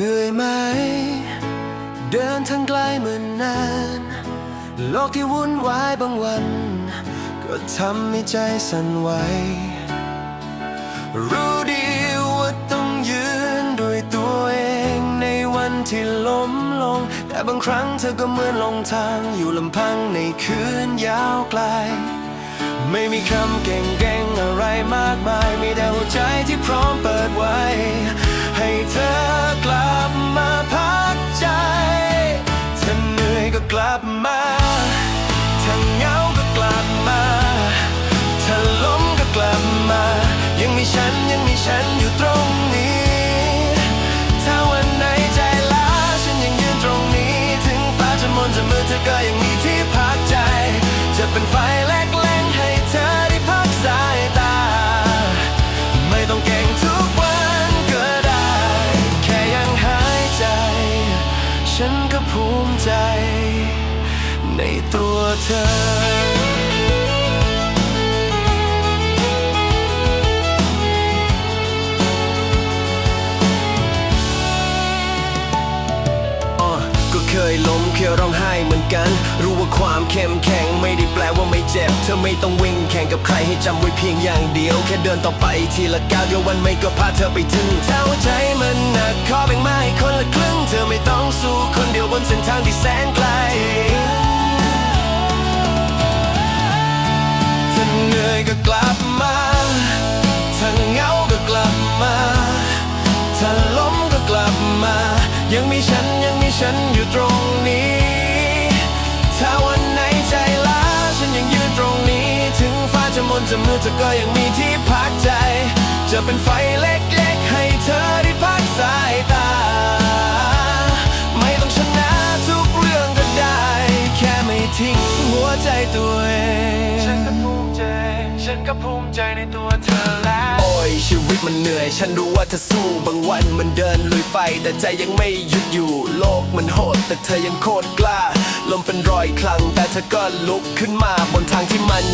เดินทางไกลเหมือนนาน โลกที่วุ่นวายบางวัน ก็ทำให้ใจสั่นไหว รู้ดีว่าต้องยืนด้วยตัวเองในวันที่ล้มลง แต่บางครั้งเธอก็เหมือนลงทางอยู่ลำพังในคืนยาวไกล ไม่มีคำเก่งๆอะไรมากมาย มีแต่หัวใจที่พร้อมเปิดไว้ ให้เธอกลับมาพักใจถ้าเหนื่อยก็กลับมาถ้าเหงาก็กลับมาถ้าล้มก็กลับมา ยังมีฉันยังมีฉันอยู่ตรง ในตัวเธออ้อก็เคยล้มเคยร้องไห้เหมือนกัน รู้ว่าความเข้มแข็งไม่ได้แปลว่าไม่เจ็บ เธอไม่ต้องวิ่งแข่งกับใครให้จำไว้เพียงอย่างเดียว แค่เดินต่อไปทีละก้าวเดียววันไม่ก็พาเธอไปถึงถ้าใจมันหนักขอแบ่งมาให้คนละครึ่ง เธอไม่ต้องสู้คนเดียวบนเส้นทางที่แสนไกล ก็กลับมาถ้าเหงาก็กลับมาถ้าล้มก็กลับมา ยังมีฉันยังมีฉันอยู่ตรงนี้ ถ้าวันไหนใจล้าฉันยังยืนตรงนี้ ถึงฟ้าจะมนจะมืดเธอก็ยังมีที่พักใจ จะเป็นไฟเล็กๆให้เธอได้พักสายตาไม่ต้องชนะทุกเรื่องก็ได้ แค่ไม่ทิ้งหัวใจตัว ภูมิใจในตัวเธอแล้ว โอ้ยชีวิตมันเหนื่อย ฉันรู้ว่าเธอสู้ บางวันมันเดินลุยไฟ แต่ใจยังไม่หยุดอยู่ โลกมันโหด แต่เธอยังโคตรกล้า ลมเป็นรอยคลัง แต่เธอก็ลุกขึ้นมาบนทางที่มัน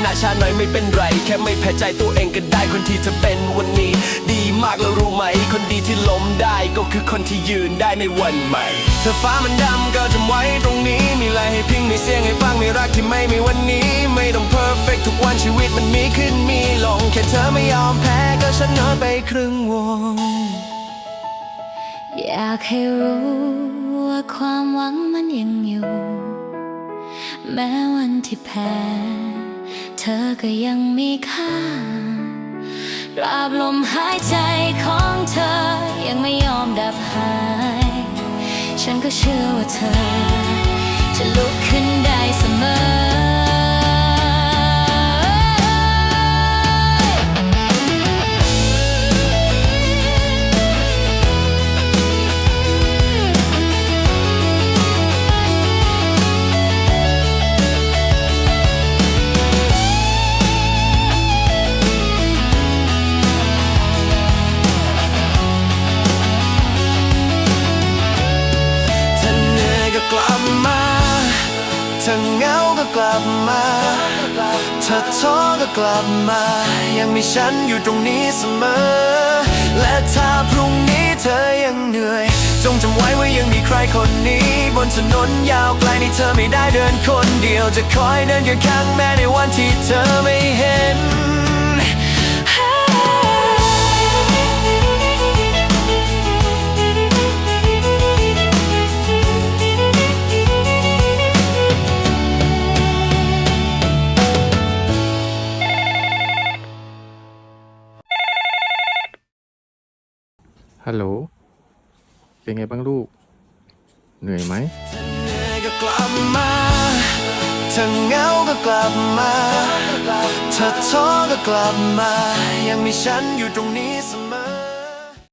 ไวชนะชาหน่อยไม่เป็นไร แค่ไม่แพ้ใจตัวเองก็ได้คนที่เธอเป็นวันนี้ ดีมากแล้วรู้ไหม คนดีที่ล้มได้ก็คือคนที่ยืนได้ในวันใหม่เธอฟ้ามันดำก็จำไว้ตรงนี้มีอะไรให้พิงมีเสียงให้ฟังมีรักที่ไม่มีวันนี้ ไม่ต้องเพอร์เฟกทุกวันชีวิตมันมีขึ้นมีลงแค่เธอไม่ยอมแพ้ก็ชนะไปครึ่งวง อยากให้รู้ว่าความหวังมันยังอยู่ แม้วันที่แพ้ เธอก็ยังมีค่าราบลมหายใจของเธอยังไม่ยอมดับหาย ฉันก็เชื่อว่าเธอ จะลุกขึ้น ถ้าเหงาก็กลับมาถ้าท้อก็กลับมา ยังมีฉันอยู่ตรงนี้เสมอ และถ้าพรุ่งนี้เธอยังเหนื่อย จงจำไว้ว่ายังมีใครคนนี้ บนถนนยาวไกลนี่เธอไม่ได้เดินคนเดียว จะคอยเดินอยู่ข้างแม้ในวันที่เธอไม่ ฮัลโหล เป็นไงบ้างลูก เหนื่อยไหมก็กลับมาถ้าเหงาก็กลับมาถ้าท้อก็กลับมา ยังมีฉันอยู่ตรงนี้เสมอ